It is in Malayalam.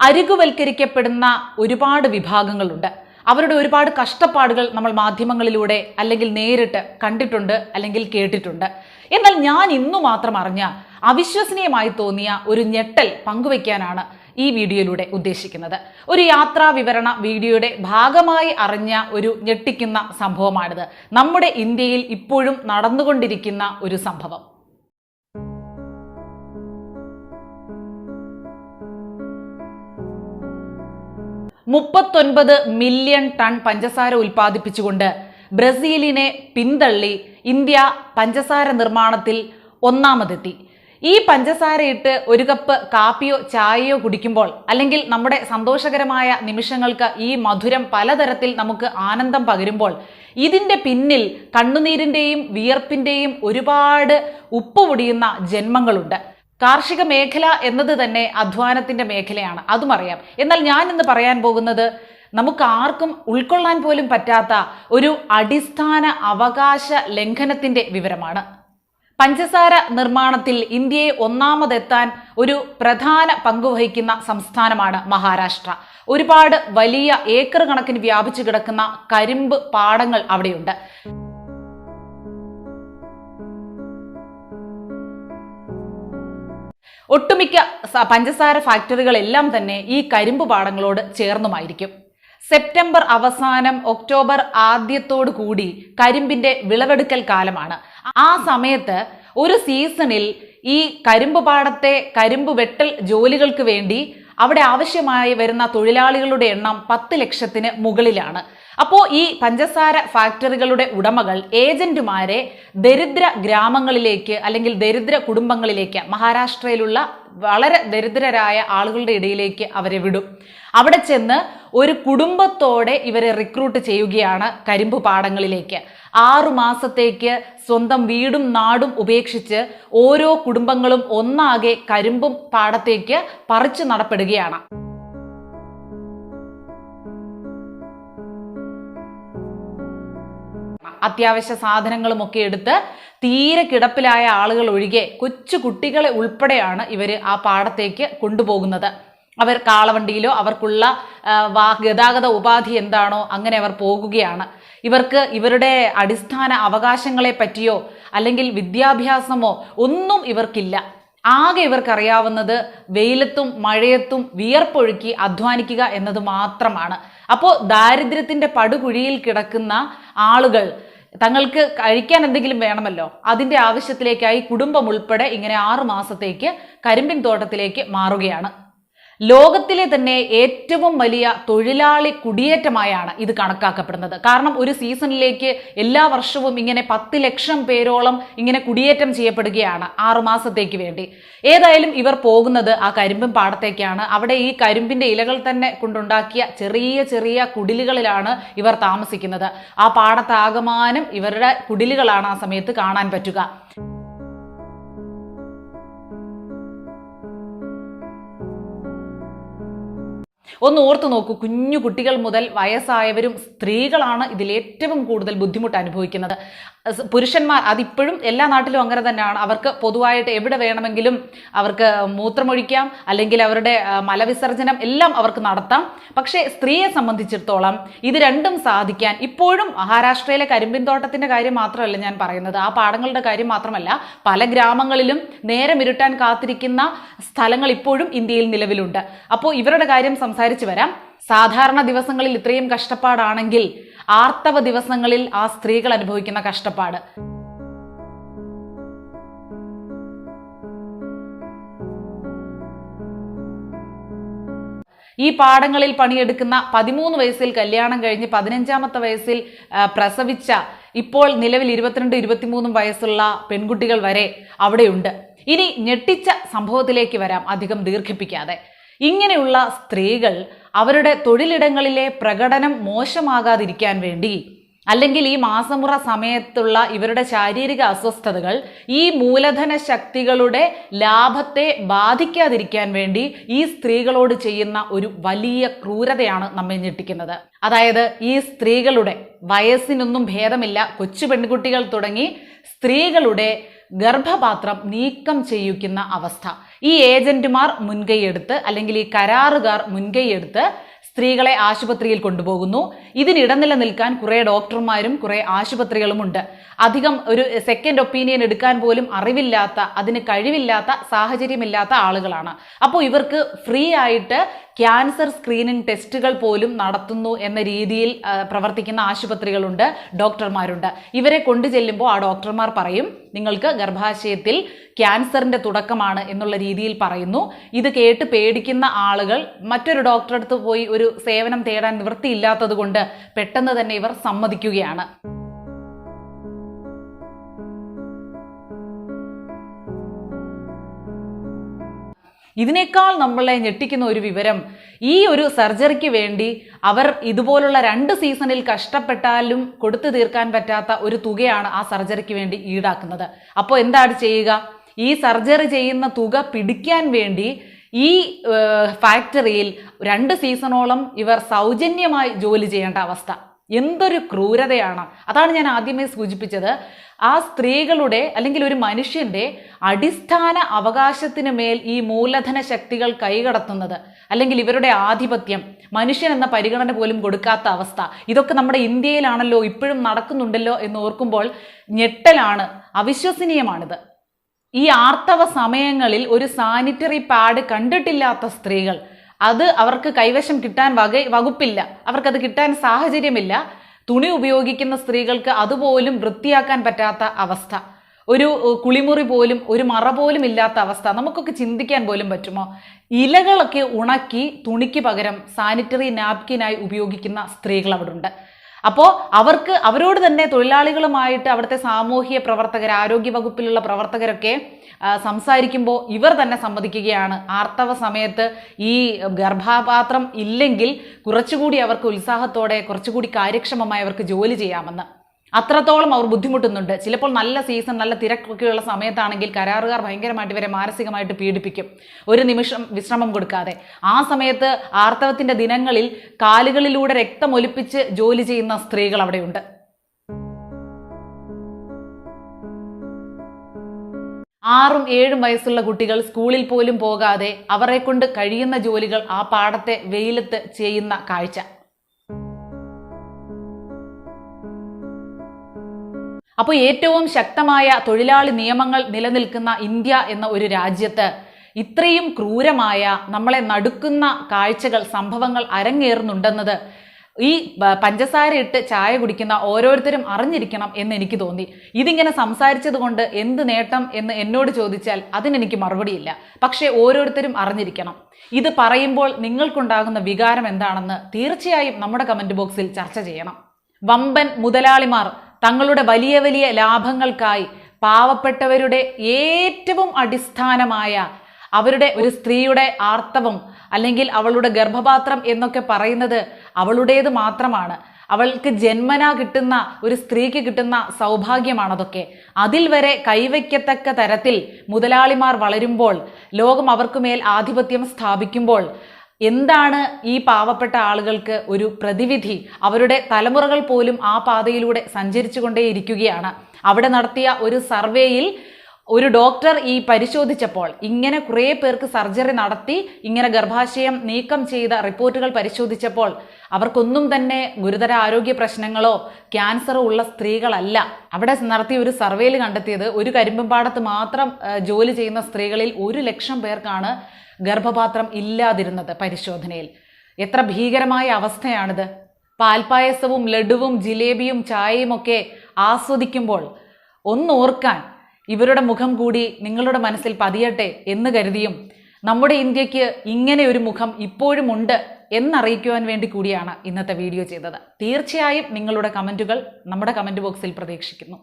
അരികുവൽക്കരിക്കപ്പെടുന്ന ഒരുപാട് വിഭാഗങ്ങളുണ്ട്. അവരുടെ ഒരുപാട് കഷ്ടപ്പാടുകൾ നമ്മൾ മാധ്യമങ്ങളിലൂടെ അല്ലെങ്കിൽ നേരിട്ട് കണ്ടിട്ടുണ്ട് അല്ലെങ്കിൽ കേട്ടിട്ടുണ്ട്. എന്നാൽ ഞാൻ ഇന്നു മാത്രം അറിഞ്ഞ അവിശ്വസനീയമായി തോന്നിയ ഒരു ഞെട്ടൽ പങ്കുവയ്ക്കാനാണ് ഈ വീഡിയോയിലൂടെ ഉദ്ദേശിക്കുന്നത്. ഒരു യാത്രാ വിവരണ വീഡിയോയുടെ ഭാഗമായി അറിഞ്ഞ ഒരു ഞെട്ടിക്കുന്ന സംഭവമാണിത്. നമ്മുടെ ഇന്ത്യയിൽ ഇപ്പോഴും നടന്നുകൊണ്ടിരിക്കുന്ന ഒരു സംഭവം. മുപ്പത്തൊൻപത് മില്യൺ ടൺ പഞ്ചസാര ഉൽപ്പാദിപ്പിച്ചുകൊണ്ട് ബ്രസീലിനെ പിന്തള്ളി ഇന്ത്യ പഞ്ചസാര നിർമ്മാണത്തിൽ ഒന്നാമതെത്തി. ഈ പഞ്ചസാരയിട്ട് ഒരു കപ്പ് കാപ്പിയോ ചായയോ കുടിക്കുമ്പോൾ അല്ലെങ്കിൽ നമ്മുടെ സന്തോഷകരമായ നിമിഷങ്ങൾക്ക് ഈ മധുരം പലതരത്തിൽ നമുക്ക് ആനന്ദം പകരുമ്പോൾ ഇതിന്റെ പിന്നിൽ കണ്ണുനീരിന്റെയും വിയർപ്പിന്റെയും ഒരുപാട് ഉപ്പ് പൊടിയുന്ന ജന്മങ്ങളുണ്ട്. കാർഷിക മേഖല എന്നത് തന്നെ അധ്വാനത്തിന്റെ മേഖലയാണ്. അതും അറിയാം. എന്നാൽ ഞാൻ ഇന്ന് പറയാൻ പോകുന്നത് നമുക്ക് ആർക്കും ഉൾക്കൊള്ളാൻ പോലും പറ്റാത്ത ഒരു അടിസ്ഥാന അവകാശ ലംഘനത്തിന്റെ വിവരമാണ്. പഞ്ചസാര നിർമ്മാണത്തിൽ ഇന്ത്യയെ ഒന്നാമതെത്താൻ ഒരു പ്രധാന പങ്കുവഹിക്കുന്ന സംസ്ഥാനമാണ് മഹാരാഷ്ട്ര. ഒരുപാട് വലിയ ഏക്കർ കണക്കിന് വ്യാപിച്ചു കിടക്കുന്ന കരിമ്പ് പാടങ്ങൾ അവിടെയുണ്ട്. ഒട്ടുമിക്ക പഞ്ചസാര ഫാക്ടറികളെല്ലാം തന്നെ ഈ കരിമ്പ് പാടങ്ങളോട് ചേർന്നുമായിരിക്കും. സെപ്റ്റംബർ അവസാനം ഒക്ടോബർ ആദ്യത്തോടു കൂടി കരിമ്പിന്റെ വിളവെടുക്കൽ കാലമാണ്. ആ സമയത്ത് ഒരു സീസണിൽ ഈ കരിമ്പ് പാടത്തെ കരിമ്പ് വെട്ടൽ ജോലികൾക്ക് വേണ്ടി അവിടെ ആവശ്യമായി വരുന്ന തൊഴിലാളികളുടെ എണ്ണം പത്ത് ലക്ഷത്തിന് മുകളിലാണ്. അപ്പോൾ ഈ പഞ്ചസാര ഫാക്ടറികളുടെ ഉടമകൾ ഏജന്റുമാരെ ദരിദ്ര ഗ്രാമങ്ങളിലേക്ക് അല്ലെങ്കിൽ ദരിദ്ര കുടുംബങ്ങളിലേക്ക് മഹാരാഷ്ട്രയിലുള്ള വളരെ ദരിദ്രരായ ആളുകളുടെ ഇടയിലേക്ക് അവരെ വിടും. അവിടെ ചെന്ന് ഒരു കുടുംബത്തോടെ ഇവരെ റിക്രൂട്ട് ചെയ്യുകയാണ് കരിമ്പ് പാടങ്ങളിലേക്ക്. ആറു മാസത്തേക്ക് സ്വന്തം വീടും നാടും ഉപേക്ഷിച്ച് ഓരോ കുടുംബങ്ങളും ഒന്നാകെ കരിമ്പും പാടത്തേക്ക് പറിച്ചു നടപ്പെടുകയാണ്. അത്യാവശ്യ സാധനങ്ങളും ഒക്കെ എടുത്ത് തീരെ കിടപ്പിലായ ആളുകൾ ഒഴികെ കൊച്ചു കുട്ടികളെ ഉൾപ്പെടെയാണ് ഇവർ ആ പാടത്തേക്ക് കൊണ്ടുപോകുന്നത്. അവർ കാളവണ്ടിയിലോ അവർക്കുള്ള ഗതാഗത ഉപാധി എന്താണോ അങ്ങനെ അവർ പോകുകയാണ്. ഇവർക്ക് ഇവരുടെ അടിസ്ഥാന അവകാശങ്ങളെ പറ്റിയോ അല്ലെങ്കിൽ വിദ്യാഭ്യാസമോ ഒന്നും ഇവർക്കില്ല. ആകെ ഇവർക്കറിയാവുന്നത് വെയിലത്തും മഴയത്തും വിയർപ്പൊഴുക്കി അധ്വാനിക്കുക എന്നത് മാത്രമാണ്. അപ്പോൾ ദാരിദ്ര്യത്തിന്റെ പടുകുഴിയിൽ കിടക്കുന്ന ആളുകൾ തങ്ങൾക്ക് കഴിക്കാൻ എന്തെങ്കിലും വേണമല്ലോ? അതിന്റെ ആവശ്യത്തിലേക്കായി കുടുംബം ഉൾപ്പെടെ ഇങ്ങനെ ആറു മാസത്തേക്ക് കരിമ്പിൻ തോട്ടത്തിലേക്ക് മാറുകയാണ്. ലോകത്തിലെ തന്നെ ഏറ്റവും വലിയ തൊഴിലാളി കുടിയേറ്റമായാണ് ഇത് കണക്കാക്കപ്പെടുന്നത്. കാരണം ഒരു സീസണിലേക്ക് എല്ലാ വർഷവും ഇങ്ങനെ പത്ത് ലക്ഷം പേരോളം ഇങ്ങനെ കുടിയേറ്റം ചെയ്യപ്പെടുകയാണ് ആറുമാസത്തേക്ക് വേണ്ടി. ഏതായാലും ഇവർ പോകുന്നത് ആ കരിമ്പും പാടത്തേക്കാണ്. അവിടെ ഈ കരിമ്പിന്റെ ഇലകൾ തന്നെ കൊണ്ടുണ്ടാക്കിയ ചെറിയ ചെറിയ കുടിലുകളിലാണ് ഇവർ താമസിക്കുന്നത്. ആ പാടത്താകമാനം ഇവരുടെ കുടിലുകളാണ് ആ സമയത്ത് കാണാൻ പറ്റുക. ഒന്ന് ഓർത്തു നോക്കൂ കുഞ്ഞു കുട്ടികൾ മുതൽ വയസ്സായവരും സ്ത്രീകളാണ് ഇതിൽ ഏറ്റവും കൂടുതൽ ബുദ്ധിമുട്ട് അനുഭവിക്കുന്നത്. പുരുഷന്മാർ അതിപ്പോഴും എല്ലാ നാട്ടിലും അങ്ങനെ തന്നെയാണ്. അവർക്ക് പൊതുവായിട്ട് എവിടെ വേണമെങ്കിലും അവർക്ക് മൂത്രമൊഴിക്കാം അല്ലെങ്കിൽ അവരുടെ മലവിസർജനം എല്ലാം അവർക്ക് നടത്താം. പക്ഷേ സ്ത്രീയെ സംബന്ധിച്ചിടത്തോളം ഇത് രണ്ടും സാധിക്കാൻ ഇപ്പോഴും മഹാരാഷ്ട്രയിലെ കരിമ്പിൻ തോട്ടത്തിന്റെ കാര്യം മാത്രമല്ല ഞാൻ പറയുന്നത്. ആ പാടങ്ങളുടെ കാര്യം മാത്രമല്ല പല ഗ്രാമങ്ങളിലും നേരം ഇരുട്ടാൻ കാത്തിരിക്കുന്ന സ്ഥലങ്ങൾ ഇപ്പോഴും ഇന്ത്യയിൽ നിലവിലുണ്ട്. അപ്പോൾ ഇവരുടെ കാര്യം സംസാരിച്ചു വരാം. സാധാരണ ദിവസങ്ങളിൽ ഇത്രയും കഷ്ടപ്പാടാണെങ്കിൽ ആർത്തവ ദിവസങ്ങളിൽ ആ സ്ത്രീകൾ അനുഭവിക്കുന്ന കഷ്ടപ്പാട്. ഈ പാടങ്ങളിൽ പണിയെടുക്കുന്ന പതിമൂന്ന് വയസ്സിൽ കല്യാണം കഴിഞ്ഞ് പതിനഞ്ചാമത്തെ വയസ്സിൽ പ്രസവിച്ച ഇപ്പോൾ നിലവിൽ ഇരുപത്തിരണ്ട് ഇരുപത്തിമൂന്നും വയസ്സുള്ള പെൺകുട്ടികൾ വരെ അവിടെയുണ്ട്. ഇനി ഞെട്ടിച്ച സംഭവത്തിലേക്ക് വരാം അധികം ദീർഘിപ്പിക്കാതെ. ഇങ്ങനെയുള്ള സ്ത്രീകൾ അവരുടെ തൊഴിലിടങ്ങളിലെ പ്രകടനം മോശമാകാതിരിക്കാൻ വേണ്ടി അല്ലെങ്കിൽ ഈ മാസമുറ സമയത്തുള്ള ഇവരുടെ ശാരീരിക അസ്വസ്ഥതകൾ ഈ മൂലധന ശക്തികളുടെ ലാഭത്തെ ബാധിക്കാതിരിക്കാൻ വേണ്ടി ഈ സ്ത്രീകളോട് ചെയ്യുന്ന ഒരു വലിയ ക്രൂരതയാണ് നമ്മെ ഞെട്ടിക്കുന്നത്. അതായത് ഈ സ്ത്രീകളുടെ വയസ്സിനൊന്നും ഭേദമില്ല. കൊച്ചു പെൺകുട്ടികൾ തുടങ്ങി സ്ത്രീകളുടെ ഗർഭപാത്രം നീക്കം ചെയ്യിക്കുന്ന അവസ്ഥ. ഈ ഏജന്റുമാർ മുൻകൈയെടുത്ത് അല്ലെങ്കിൽ ഈ കരാറുകാർ മുൻകൈയെടുത്ത് സ്ത്രീകളെ ആശുപത്രിയിൽ കൊണ്ടുപോകുന്നു. ഇതിനിടനില നിൽക്കാൻ കുറേ ഡോക്ടർമാരും കുറേ ആശുപത്രികളുമുണ്ട്. അധികം ഒരു സെക്കൻഡ് ഒപ്പീനിയൻ എടുക്കാൻ പോലും അറിവില്ലാത്ത അതിന് കഴിവില്ലാത്ത സാഹചര്യമില്ലാത്ത ആളുകളാണ്. അപ്പോൾ ഇവർക്ക് ഫ്രീ ആയിട്ട് ക്യാൻസർ സ്ക്രീനിങ് ടെസ്റ്റുകൾ പോലും നടത്തുന്നു എന്ന രീതിയിൽ പ്രവർത്തിക്കുന്ന ആശുപത്രികളുണ്ട് ഡോക്ടർമാരുണ്ട്. ഇവരെ കൊണ്ടു ചെല്ലുമ്പോൾ ആ ഡോക്ടർമാർ പറയും നിങ്ങൾക്ക് ഗർഭാശയത്തിൽ ക്യാൻസറിന്റെ തുടക്കമാണ് എന്നുള്ള രീതിയിൽ പറയുന്നു. ഇത് കേട്ട് പേടിക്കുന്ന ആളുകൾ മറ്റൊരു ഡോക്ടറെ അടുത്ത് പോയി ഒരു സേവനം തേടാൻ നിവൃത്തിയില്ലാത്തത് കൊണ്ട് പെട്ടെന്ന് തന്നെ ഇവർ സമ്മതിക്കുകയാണ്. ഇതിനേക്കാൾ നമ്മളെ ഞെട്ടിക്കുന്ന ഒരു വിവരം ഈ ഒരു സർജറിക്ക് വേണ്ടി അവർ ഇതുപോലുള്ള രണ്ട് സീസണിൽ കഷ്ടപ്പെട്ടാലും കൊടുത്തു തീർക്കാൻ പറ്റാത്ത ഒരു തുകയാണ് ആ സർജറിക്ക് വേണ്ടി ഈടാക്കുന്നത്. അപ്പോൾ എന്താണ് ചെയ്യുക? ഈ സർജറി ചെയ്യുന്ന തുക പിടിക്കാൻ വേണ്ടി ഈ ഫാക്ടറിയിൽ രണ്ട് സീസണോളം ഇവർ സൗജന്യമായി ജോലി ചെയ്യേണ്ട അവസ്ഥ. എന്തൊരു ക്രൂരതയാണ്. അതാണ് ഞാൻ ആദ്യമേ സൂചിപ്പിച്ചത്. ആ സ്ത്രീകളുടെ അല്ലെങ്കിൽ ഒരു മനുഷ്യന്റെ അടിസ്ഥാന അവകാശത്തിന് മേൽ ഈ മൂലധന ശക്തികൾ കൈകടത്തുന്നത് അല്ലെങ്കിൽ ഇവരുടെ ആധിപത്യം മനുഷ്യൻ എന്ന പരിഗണന പോലും കൊടുക്കാത്ത അവസ്ഥ. ഇതൊക്കെ നമ്മുടെ ഇന്ത്യയിലാണല്ലോ ഇപ്പോഴും നടക്കുന്നുണ്ടല്ലോ എന്ന് ഓർക്കുമ്പോൾ ഞെട്ടലാണ് അവിശ്വസനീയമാണിത്. ഈ ആർത്തവ സമയങ്ങളിൽ ഒരു സാനിറ്ററി പാഡ് കണ്ടിട്ടില്ലാത്ത സ്ത്രീകൾ അത് അവർക്ക് കൈവശം കിട്ടാൻ വക വകുപ്പില്ല. അവർക്കത് കിട്ടാൻ സാഹചര്യമില്ല. തുണി ഉപയോഗിക്കുന്ന സ്ത്രീകൾക്ക് അതുപോലും വൃത്തിയാക്കാൻ പറ്റാത്ത അവസ്ഥ. ഒരു കുളിമുറി പോലും ഒരു മറ പോലും ഇല്ലാത്ത അവസ്ഥ. നമുക്കൊക്കെ ചിന്തിക്കാൻ പോലും പറ്റുമോ? ഇലകളൊക്കെ ഉണക്കി തുണിക്ക് പകരം സാനിറ്ററി നാപ്കിനായി ഉപയോഗിക്കുന്ന സ്ത്രീകൾ അവിടെ ഉണ്ട് അപ്പോൾ അവർക്ക് അവരോട് തന്നെ തൊഴിലാളികളുമായിട്ട് അവിടുത്തെ സാമൂഹ്യ പ്രവർത്തകർ ആരോഗ്യ വകുപ്പിലുള്ള പ്രവർത്തകരൊക്കെ സംസാരിക്കുമ്പോൾ ഇവർ തന്നെ സമ്മതിക്കുകയാണ്. ആർത്തവ സമയത്ത് ഈ ഗർഭപാത്രം ഇല്ലെങ്കിൽ കുറച്ചുകൂടി അവർക്ക് ഉത്സാഹത്തോടെ കുറച്ചുകൂടി കാര്യക്ഷമമായി അവർക്ക് ജോലി ചെയ്യാമെന്ന്. അത്രത്തോളം അവർ ബുദ്ധിമുട്ടുന്നുണ്ട്. ചിലപ്പോൾ നല്ല സീസൺ നല്ല തിരക്കൊക്കെയുള്ള സമയത്താണെങ്കിൽ കരാറുകാർ ഭയങ്കരമായിട്ട് ഇവരെ മാനസികമായിട്ട് പീഡിപ്പിക്കും. ഒരു നിമിഷം വിശ്രമം കൊടുക്കാതെ. ആ സമയത്ത് ആർത്തവത്തിന്റെ ദിനങ്ങളിൽ കാലുകളിലൂടെ രക്തം ഒലിപ്പിച്ച് ജോലി ചെയ്യുന്ന സ്ത്രീകൾ അവിടെയുണ്ട്. ആറും ഏഴും വയസ്സുള്ള കുട്ടികൾ സ്കൂളിൽ പോലും പോകാതെ അവരെ കൊണ്ട് കഴിയുന്ന ജോലികൾ ആ പാടത്തെ വെയിലത്ത് ചെയ്യുന്ന കാഴ്ച. അപ്പോൾ ഏറ്റവും ശക്തമായ തൊഴിലാളി നിയമങ്ങൾ നിലനിൽക്കുന്ന ഇന്ത്യ എന്ന ഒരു രാജ്യത്ത് ഇത്രയും ക്രൂരമായ നമ്മളെ നടുക്കുന്ന കാഴ്ചകൾ സംഭവങ്ങൾ അരങ്ങേറുന്നുണ്ടെന്നത് ഈ പഞ്ചസാര ഇട്ട് ചായ കുടിക്കുന്ന ഓരോരുത്തരും അറിഞ്ഞിരിക്കണം എന്ന് എനിക്ക് തോന്നി. ഇതിങ്ങനെ സംസാരിച്ചത് കൊണ്ട് എന്ത് നേട്ടം എന്ന് എന്നോട് ചോദിച്ചാൽ അതിനെനിക്ക് മറുപടിയില്ല. പക്ഷേ ഓരോരുത്തരും അറിഞ്ഞിരിക്കണം. ഇത് പറയുമ്പോൾ നിങ്ങൾക്കുണ്ടാകുന്ന വികാരം എന്താണെന്ന് തീർച്ചയായും നമ്മുടെ കമന്റ് ബോക്സിൽ ചർച്ച ചെയ്യണം. വമ്പൻ മുതലാളിമാർ തങ്ങളുടെ വലിയ വലിയ ലാഭങ്ങൾക്കായി പാവപ്പെട്ടവരുടെ ഏറ്റവും അടിസ്ഥാനമായ അവരുടെ ഒരു സ്ത്രീയുടെ ആർത്തവം അല്ലെങ്കിൽ അവളുടെ ഗർഭപാത്രം എന്നൊക്കെ പറയുന്നത് അവളുടേത് മാത്രമാണ്. അവൾക്ക് ജന്മന കിട്ടുന്ന ഒരു സ്ത്രീക്ക് കിട്ടുന്ന സൗഭാഗ്യമാണതൊക്കെ അതിൽ വരെ കൈവയ്ക്കത്തക്ക തരത്തിൽ മുതലാളിമാർ വളരുമ്പോൾ ലോകം അവർക്കുമേൽ ആധിപത്യം സ്ഥാപിക്കുമ്പോൾ എന്താണ് ഈ പാവപ്പെട്ട ആളുകൾക്ക് ഒരു പ്രതിവിധി? അവരുടെ തലമുറകൾ പോലും ആ പാതയിലൂടെ സഞ്ചരിച്ചു കൊണ്ടേയിരിക്കുകയാണ് അവിടെ നടത്തിയ ഒരു സർവേയിൽ ഒരു ഡോക്ടർ ഈ പരിശോധിച്ചപ്പോൾ ഇങ്ങനെ കുറേ പേർക്ക് സർജറി നടത്തി ഇങ്ങനെ ഗർഭാശയം നീക്കം ചെയ്ത റിപ്പോർട്ടുകൾ പരിശോധിച്ചപ്പോൾ അവർക്കൊന്നും തന്നെ ഗുരുതര ആരോഗ്യ പ്രശ്നങ്ങളോ ക്യാൻസറോ ഉള്ള സ്ത്രീകളല്ല. അവിടെ നടത്തിയ ഒരു സർവേയിൽ കണ്ടെത്തിയത് ഒരു കരിമ്പമ്പാടത്ത് മാത്രം ജോലി ചെയ്യുന്ന സ്ത്രീകളിൽ ഒരു ലക്ഷം പേർക്കാണ് ഗർഭപാത്രം ഇല്ലാതിരുന്നത് പരിശോധനയിൽ. എത്ര ഭീകരമായ അവസ്ഥയാണിത്. പാൽപായസവും ലഡുവും ജിലേബിയും ചായയും ഒക്കെ ആസ്വദിക്കുമ്പോൾ ഒന്നോർക്കാൻ ഇവരുടെ മുഖം കൂടി നിങ്ങളുടെ മനസ്സിൽ പതിയട്ടെ എന്ന് കരുതിയും നമ്മുടെ ഇന്ത്യയ്ക്ക് ഇങ്ങനെ ഒരു മുഖം ഇപ്പോഴും ഉണ്ട് എന്നറിയിക്കുവാൻ വേണ്ടി കൂടിയാണ് ഇന്നത്തെ വീഡിയോ ചെയ്തത്. തീർച്ചയായും നിങ്ങളുടെ കമന്റുകൾ നമ്മുടെ കമന്റ് ബോക്സിൽ പ്രതീക്ഷിക്കുന്നു.